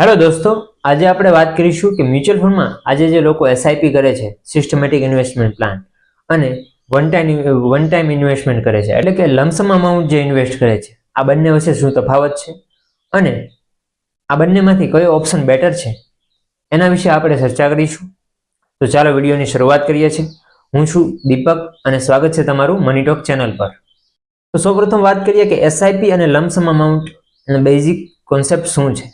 Hello દોસ્તો, આજે આપણે વાત કરીશું કે મ્યુચ્યુઅલ ફંડમાં આજે જે લોકો એસઆઈપી કરે છે સિસ્ટમેટિક ઇન્વેસ્ટમેન્ટ પ્લાન અને one time one time investment કરે છે, એટલે કે લમસમ અમાઉન્ટ જે ઇન્વેસ્ટ કરે છે, આ બંને વચ્ચે શું તફાવત છે, અને આ બંનેમાંથી કયો ઓપ્શન બેટર છે, એના વિશે આપણે ચર્ચા કરીશું. તો ચાલો વિડીયોની શરૂઆત કરીએ છીએ. હું છું દીપક અને સ્વાગત છે તમારું મની ટોક ચેનલ પર. તો સૌપ્રથમ વાત કરીએ કે એસઆઈપી અને લમસમ અમાઉન્ટ અને બેઝિક કોન્સેપ્ટ શું છે?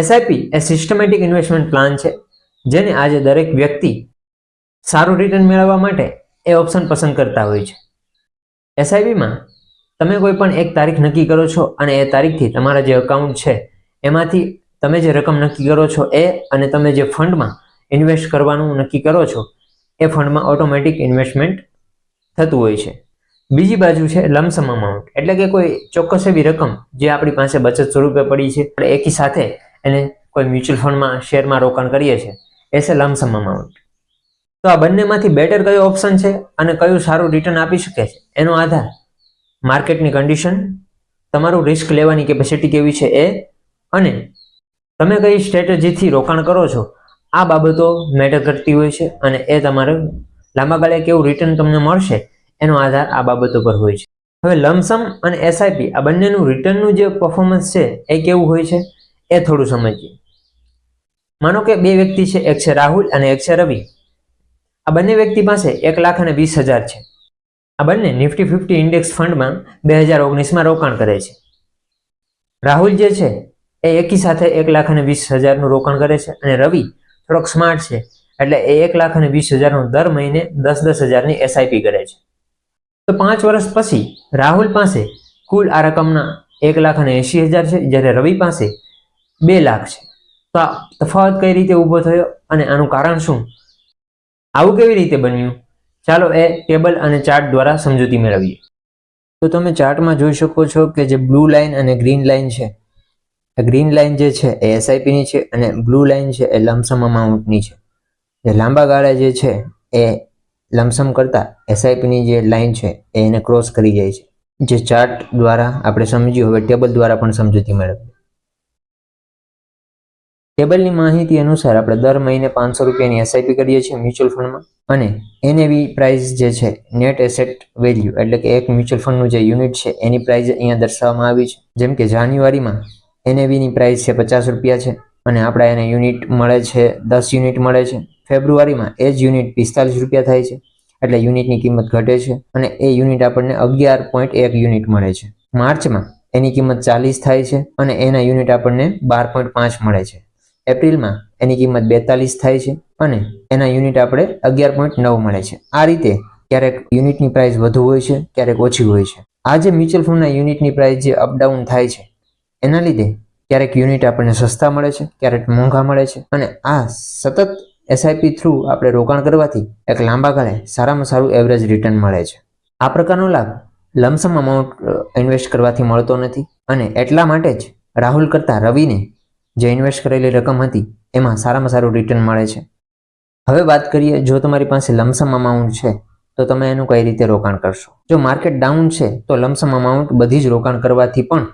એસઆઈપી એ સિસ્ટમેટિક ઇન્વેસ્ટમેન્ટ પ્લાન છે, જેને આજે દરેક વ્યક્તિ સારું રિટર્ન મેળવવા માટે એ ઓપ્શન પસંદ કરતા હોય છે. એસઆઈપીમાં તમે કોઈ પણ એક તારીખ નક્કી કરો છો અને એ તારીખથી તમારા જે અકાઉન્ટ છે, એમાંથી તમે જે રકમ નક્કી કરો છો એ અને તમે જે ફંડમાં ઇન્વેસ્ટ કરવાનું નક્કી કરો છો, એ ફંડમાં ઓટોમેટિક ઇન્વેસ્ટમેન્ટ થતું હોય છે. બીજી બાજુ છે લમસમ અમાઉન્ટ એટલે કે કોઈ ચોક્કસ એવી રકમ જે આપણી પાસે બચત સ્વરૂપે પડી છે એકી સાથે એને કોઈ મ્યુચ્યુઅલ ફંડમાં શેરમાં રોકાણ કરીએ છીએ, એ છે લમસમ અમાઉન્ટ તો આ બંનેમાંથી બેટર કયો ઓપ્શન છે અને કયું સારું રિટર્ન આપી શકે છે? એનો આધાર માર્કેટની કન્ડિશન તમારું રિસ્ક લેવાની કેપેસિટી કેવી છે એ, અને તમે કઈ સ્ટ્રેટેજીથી રોકાણ કરો છો, આ બાબતો મેટર કરતી હોય છે અને એ તમારે લાંબા ગાળે કેવું રિટર્ન તમને મળશે, એનો આધાર આ બાબતો પર હોય છે. હવે લમસમ અને એસઆઈપી આ બંનેનું રિટર્નનું જે પરફોર્મન્સ છે એ કેવું હોય છે? એ થોડું સમજીએ. માનો કે બે વ્યક્તિ છે, એક છે રાહુલ અને એક છે રવિ. આ બંને વ્યક્તિ પાસે એક લાખ અને વીસ હજાર છે. આ બંને નિફ્ટી ફિફ્ટી ઇન્ડેક્સ ફંડમાં બે હજાર ઓગણીસમાં રોકાણ કરે છે. રાહુલ જે છે, એ એકી સાથે એક લાખ અને વીસ હજારનું રોકાણ કરે છે અને રવિ થોડોક સ્માર્ટ છે, એટલે એ એક લાખ અને વીસ હજારનું દર મહિને દસ દસ હજારની એસઆઈપી કરે છે. તો પાંચ વર્ષ પછી રાહુલ પાસે કુલ આ રકમના એક લાખ અને એંશી હજાર છે, જ્યારે રવિ પાસે બે લાખ છે. તો આ તફાવત કઈ રીતે ઊભો થયો અને આનું કારણ શું? આવું કેવી રીતે બન્યું? ચાલો એ ટેબલ અને ચાર્ટ દ્વારા સમજૂતી મેળવીએ. તો તમે ચાર્ટમાં જોઈ શકો છો કે જે બ્લુ લાઇન અને ગ્રીન લાઇન છે ગ્રીન લાઇન જે છે એ એસઆઈપીની છે અને બ્લુ લાઇન છે એ લમસમ અમાઉન્ટની છે. જે લાંબા ગાળે જે છે એ લમસમ કરતા એસઆઈપીની જે લાઇન છે એ એને ક્રોસ કરી જાય છે. જે ચાર્ટ દ્વારા આપણે સમજ્યું, હવે ટેબલ દ્વારા પણ સમજૂતી મેળવીએ. ટેબલની માહિતી અનુસાર આપણે દર મહિને પાંચસો રૂપિયાની એસઆઈપી કરીએ છીએ મ્યુચ્યુઅલ ફંડમાં અને એનએવી પ્રાઇસ જે છે, નેટ એસેટ વેલ્યુ, એટલે કે એક મ્યુચ્યુઅલ ફંડનું જે યુનિટ છે, એની પ્રાઇસ અહીંયા દર્શાવવામાં આવી છે. જેમ કે જાન્યુઆરીમાં એનએવીની પ્રાઇસ છે પચાસ રૂપિયા છે અને આપણા એને યુનિટ મળે છે, દસ યુનિટ મળે છે. ફેબ્રુઆરીમાં એ જ યુનિટ પિસ્તાલીસ રૂપિયા થાય છે, એટલે યુનિટની કિંમત ઘટે છે અને એ યુનિટ આપણને અગિયાર પોઈન્ટ એક યુનિટ મળે છે. માર્ચમાં એની કિંમત ચાલીસ થાય છે અને એના યુનિટ આપણને બાર પોઈન્ટ પાંચ મળે છે. એપ્રિલમાં એની કિંમત બેતાલીસ થાય છે અને એના યુનિટ આપણે અગિયાર પોઈન્ટ નવ મળે છે. આ રીતે ક્યારેક યુનિટની પ્રાઇસ વધુ હોય છે, ક્યારેક ઓછી હોય છે. આ જે મ્યુચ્યુઅલ ફંડના યુનિટની પ્રાઇસ જે અપડાઉન થાય છે, એના લીધે ક્યારેક યુનિટ આપણને સસ્તા મળે છે, ક્યારેક મોંઘા મળે છે અને આ સતત એસઆઈપી થ્રુ આપણે રોકાણ કરવાથી એક લાંબા ગાળે સારામાં સારું એવરેજ રિટર્ન મળે છે. આ પ્રકારનો લાભ લમસમ અમાઉન્ટ ઇન્વેસ્ટ કરવાથી મળતો નથી અને એટલા માટે જ રાહુલ કરતાં રવિને જે ઇન્વેસ્ટ કરેલી રકમ હતી, એમાં સારામાં સારું રિટર્ન મળે છે. હવે વાત કરીએ, જો તમારી પાસે લમસમ અમાઉન્ટ છે, તો તમે એનું કઈ રીતે રોકાણ કરશો? જો માર્કેટ ડાઉન છે, તો લમસમ અમાઉન્ટ બધી જ રોકાણ કરવાથી પણ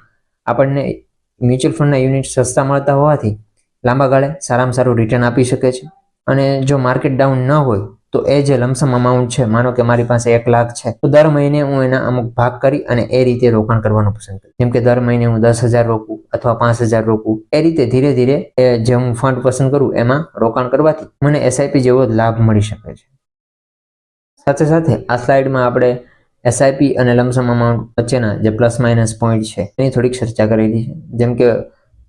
આપણને મ્યુચ્યુઅલ ફંડના યુનિટ સસ્તા મળતા હોવાથી લાંબા ગાળે સારામાં સારું રિટર્ન આપી શકે છે. અને જો માર્કેટ ડાઉન ન હોય તો એ જે લમસમ અમાઉન્ટ છે, માનો કે મારી પાસે એક લાખ છે, તો દર મહિને હું એના અમુક ભાગ કરી અને એ રીતે રોકાણ કરવાનું પસંદ કરું. જેમ કે દર મહિને હું દસ હજાર રોકું અથવા પાંચ હજાર રોકું, એ રીતે ધીરે ધીરે એ જે હું ફંડ પસંદ કરું, એમાં રોકાણ કરવાથી મને એસઆઈપી જેવો લાભ મળી શકે છે. સાથે સાથે આ સ્લાઇડમાં આપણે એસઆઈપી અને લમસમ અમાઉન્ટ વચ્ચેના જે પ્લસ માઇનસ પોઈન્ટ છે, એની થોડીક ચર્ચા કરેલી છે. જેમ કે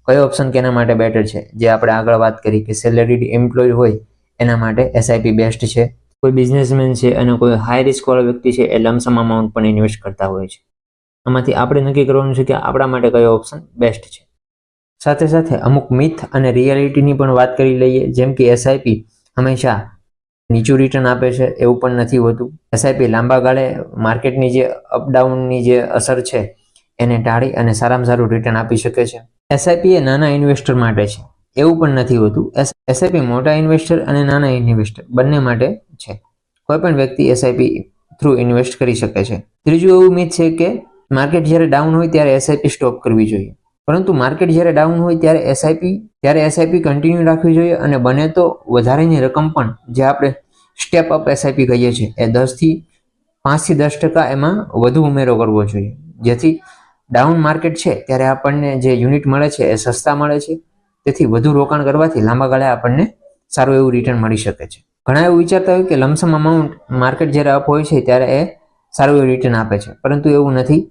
કયો ઓપ્શન કેના માટે બેટર છે? જે આપણે આગળ વાત કરી કે સેલેરીડ એમ્પ્લોય હોય એના માટે એસઆઈપી બેસ્ટ છે. કોઈ બિઝનેસમેન છે અને કોઈ હાઈ રિસ્કવાળો વ્યક્તિ છે એ લમસમ અમાઉન્ટ પણ ઇન્વેસ્ટ કરતા હોય છે. આમાંથી આપણે નક્કી કરવાનું છે કે આપણા માટે કયો ઓપ્શન બેસ્ટ છે. સાથે સાથે અમુક મિથ અને રિયાલિટીની પણ વાત કરી લઈએ, જેમ કે એસઆઈપી હંમેશા નીચું રિટર્ન આપે છે એવું પણ નથી હોતું. એસઆઈપી લાંબા ગાળે માર્કેટની જે અપડાઉનની જે અસર છે, એને ટાળી અને સારામાં સારું રિટર્ન આપી શકે છે. એસઆઈપી એ નાના ઇન્વેસ્ટર માટે છે. એવું પણ નથી હોતું. એસઆઈપી મોટા ઇન્વેસ્ટર અને નાના ઇન્વેસ્ટર બંને માટે છે. કોઈ પણ વ્યક્તિ એસઆઈપી થ્રુ ઇન્વેસ્ટ કરી શકે છે. ત્રીજું એવું મિથ છે કે માર્કેટ જ્યારે ડાઉન હોય ત્યારે એસઆઈપી સ્ટોપ કરવી જોઈએ. પરંતુ માર્કેટ જ્યારે ડાઉન હોય ત્યારે એસઆઈપી ત્યારે એસઆઈપી કન્ટિન્યુ રાખવી જોઈએ અને બને તો વધારેની રકમ પણ જે આપણે સ્ટેપ અપ એસઆઈપી કહીએ છીએ, એ દસથી પાંચથી દસ ટકા એમાં વધુ ઉમેરો કરવો જોઈએ. જેથી ડાઉન માર્કેટ છે, ત્યારે આપણને જે યુનિટ મળે છે, એ સસ્તા મળે છે. તેથી વધુ રોકાણ કરવાથી લાંબા ગાળે આપણને સારું એવું રિટર્ન મળી શકે છે. ઘણા એવું વિચારતા હોય કે લમસમ અમાઉન્ટ માર્કેટ જ્યારે અપ હોય છે ત્યારે એ સારું એવું રિટર્ન આપે છે. પરંતુ એવું નથી.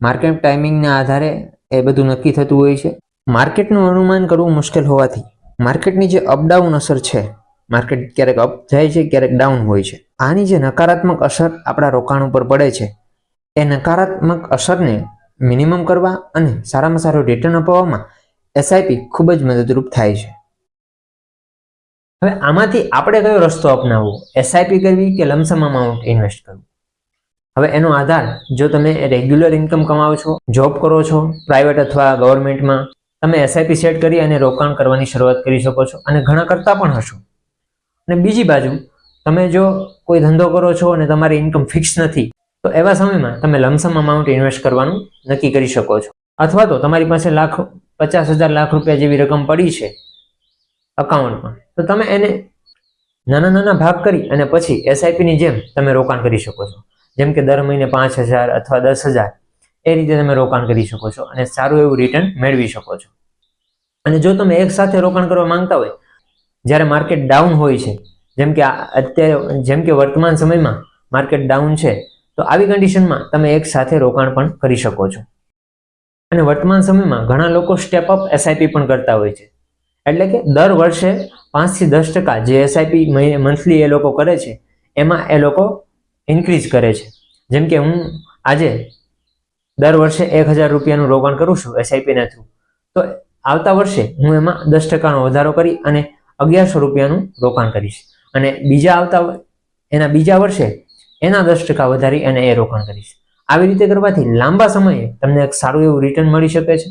માર્કેટ ટાઈમિંગના આધારે એ બધું નક્કી થતું હોય છે. માર્કેટનું અનુમાન કરવું મુશ્કેલ હોવાથી માર્કેટની જે અપડાઉન અસર છે માર્કેટ ક્યારેક અપ જાય છે, ક્યારેક ડાઉન હોય છે. આની જે નકારાત્મક અસર આપણા રોકાણ ઉપર પડે છે, એ નકારાત્મક અસરને મિનિમમ કરવા અને સારામાં સારું રિટર્ન અપાવવામાં એસઆઈપી ખૂબ જ મદદરૂપ થાય છે. હવે આમાંથી આપણે કયો રસ્તો અપનાવવો? એસઆઈપી કરવી કે લમસમ અમાઉન્ટ ઇન્વેસ્ટ કરવું? હવે એનો આધાર જો તમે રેગ્યુલર ઇન્કમ કમાવો છો જોબ કરો છો પ્રાઇવેટ અથવા ગવર્મેન્ટમાં તમે એસઆઈપી સેટ કરી અને રોકાણ કરવાની શરૂઆત કરી શકો છો અને ઘણા કરતા પણ હશો. અને બીજી બાજુ, તમે જો કોઈ ધંધો કરો છો અને તમારી ઇન્કમ ફિક્સ નથી, તો એવા સમયમાં તમે લમસમ અમાઉન્ટ ઇન્વેસ્ટ કરવાનું નક્કી કરી શકો છો. અથવા તો તમારી પાસે લાખ પચાસ હજાર લાખ રૂપિયા જેવી રકમ પડી છે અકાઉન્ટમાં તો તમે એને નાના નાના ભાગ કરી અને પછી એસઆઈપીની જેમ તમે રોકાણ કરી શકો છો. જેમ કે દર મહિને પાંચ હજાર અથવા દસ હજાર એ રીતે તમે રોકાણ કરી શકો છો અને સારું એવું રિટર્ન મેળવી શકો છો. અને જો તમે એક સાથે રોકાણ કરવા માંગતા હોય, જ્યારે માર્કેટ ડાઉન હોય છે, જેમ કે અત્યારે, જેમ કે વર્તમાન સમયમાં માર્કેટ ડાઉન છે, તો આવી કન્ડિશનમાં તમે એક સાથે રોકાણ પણ કરી શકો છો. અને વર્તમાન સમયમાં ઘણા લોકો સ્ટેપ અપ એસઆઈપી પણ કરતા હોય છે. એટલે કે દર વર્ષે પાંચથી દસ ટકા જે એસઆઈપી મંથલી એ લોકો કરે છે, એમાં એ લોકો ઇન્ક્રીઝ કરે છે. જેમ કે હું આજે દર વર્ષે એક હજાર રૂપિયાનું રોકાણ કરું છું એસઆઈપીના થ્રુ તો આવતા વર્ષે હું એમાં દસ ટકાનો વધારો કરી અને અગિયારસો રૂપિયાનું રોકાણ કરીશ. અને બીજા આવતા એના બીજા વર્ષે એના દસ ટકા વધારી અને એ રોકાણ કરીશ. આવી રીતે કરવાથી લાંબા સમયે તમને એક સારું એવું રિટર્ન મળી શકે છે.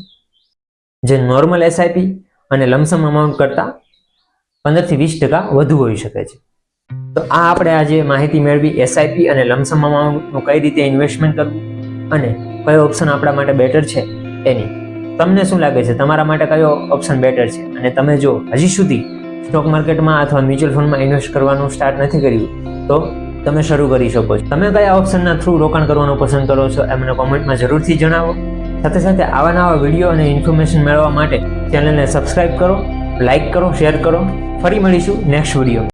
જે નોર્મલ એસઆઈપી અને લમસમ અમાઉન્ટ કરતાં પંદરથી વીસ ટકા વધુ હોઈ શકે છે. તો આ આપણે આજે માહિતી મેળવી એસઆઈપી અને લમસમ અમાઉન્ટનું કઈ રીતે ઇન્વેસ્ટમેન્ટ કરવું અને કયો ઓપ્શન આપણા માટે બેટર છે એની તમને શું લાગે છે? તમારા માટે કયો ઓપ્શન બેટર છે? અને તમે જો હજી સુધી સ્ટોક માર્કેટમાં અથવા મ્યુચ્યુઅલ ફંડમાં ઇન્વેસ્ટ કરવાનું સ્ટાર્ટ નથી કર્યું, તો તમે શરૂ કરી શકો છો. તમે કયા ઓપ્શનના થ્રુ રોકાણ કરવાનું પસંદ કરો છો એ મને કોમેન્ટમાં જરૂરથી જણાવો. સાથે સાથે આવા નવા વીડિયો અને ઇન્ફોર્મેશન મેળવવા માટે ચેનલને સબસ્ક્રાઇબ કરો લાઇક કરો શેર કરો. ફરી મળીશું નેક્સ્ટ વીડિયો